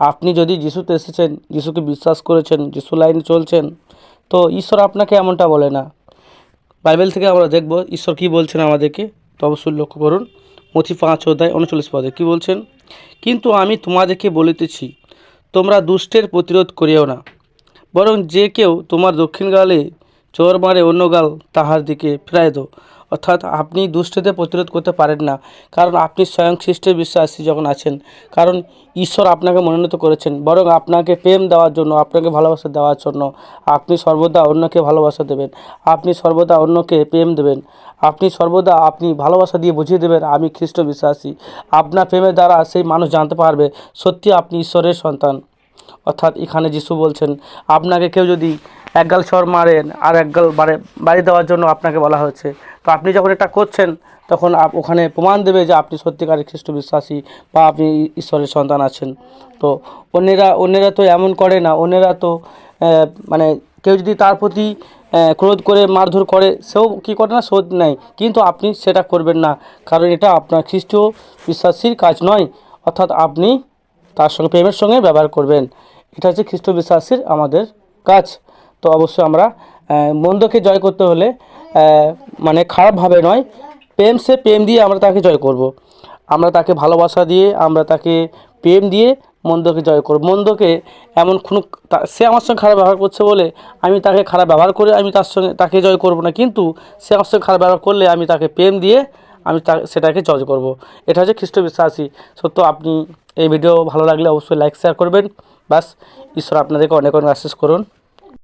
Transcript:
আপনি যদি যিশুতে এসেছেন, যিশুকে বিশ্বাস করেছেন, যিশু লাইনে চলছেন, তো ঈশ্বর আপনাকে এমনটা বলে না। বাইবেল থেকে আমরা দেখব, ঈশ্বর কী বলছেন আমাদেরকে? তো অবশ্যই লক্ষ্য করুন, মথি পাঁচ অধ্যায় উনচল্লিশ পদে কী বলছেন? কিন্তু আমি তোমাদেরকে বলিতেছি, তোমরা দুষ্টের প্রতিরোধ করিও না, বরং যে কেউ তোমার দক্ষিণ গালে চোর মারে অন্য গাল, তাহার দিকে ফিরাই দো অর্থাৎ আপনি দুষ্টদের প্রতিরোধ করতে পারেন না। কারণ আপনি স্বয়ং খ্রিস্টের বিশ্বাসী যখন আছেন। কারণ ঈশ্বর আপনাকে মনোনীত করেছেন। বরং আপনাকে প্রেম দেওয়ার জন্য, আপনাকে ভালোবাসা দেওয়ার জন্য আপনি সর্বদা অন্যকে ভালোবাসা দেবেন। আপনি সর্বদা অন্যকে প্রেম দেবেন। আপনি সর্বদা আপনি ভালোবাসা দিয়ে বুঝিয়ে দেবেন, আমি খ্রিস্ট বিশ্বাসী। আপনার প্রেমের দ্বারা সেই মানুষ জানতে পারবে, সত্যি আপনি ঈশ্বরের সন্তান। অর্থাৎ এখানে যিশু বলছেন, আপনাকে কেউ যদি একগাল চর মারেন আর একগাল বাড়ি বাড়ি দেওয়ার জন্য আপনাকে বলা হয়েছে। তো আপনি যখন এটা করছেন, তখন ওখানে প্রমাণ দেবে যে আপনি সত্যিকারের খ্রিস্ট বিশ্বাসী বা আপনি ঈশ্বরের সন্তান আছেন। তো অন্যেরা অন্যেরা তো এমন করে না। অন্যেরা তো মানে কেউ যদি তার প্রতি ক্রোধ করে মারধর করে, সেও কী করে না? শোধ নেয়। কিন্তু আপনি সেটা করবেন না। কারণ এটা আপনার খ্রিস্ট বিশ্বাসীর কাজ নয়। অর্থাৎ আপনি তার সঙ্গে প্রেমের সঙ্গে ব্যবহার করবেন। এটা হচ্ছে খ্রিস্ট বিশ্বাসীর আমাদের কাজ। তো অবশ্যই আমরা মন্দকে জয় করতে হলে মানে খারাপভাবে নয়, প্রেম সে প্রেম দিয়ে আমরা তাকে জয় করব। আমরা তাকে ভালোবাসা দিয়ে, আমরা তাকে প্রেম দিয়ে মন্দকে জয় করব। মন্দকে এমন কোনো সে আমার সঙ্গে খারাপ ব্যবহার করছে বলে আমি তাকে খারাপ ব্যবহার করে আমি তার সঙ্গে তাকে জয় করব না, কিন্তু সে আমার সঙ্গে খারাপ ব্যবহার করলে আমি তাকে প্রেম দিয়ে আমি তা, সেটাকে জয় করব। এটা হচ্ছে খ্রিস্ট বিশ্বাসী। সত্য আপনি এই ভিডিও ভালো লাগলে অবশ্যই লাইক শেয়ার করবেন। বাস ঈশ্বর আপনাদেরকে অনেক অনেক আশিস করুন।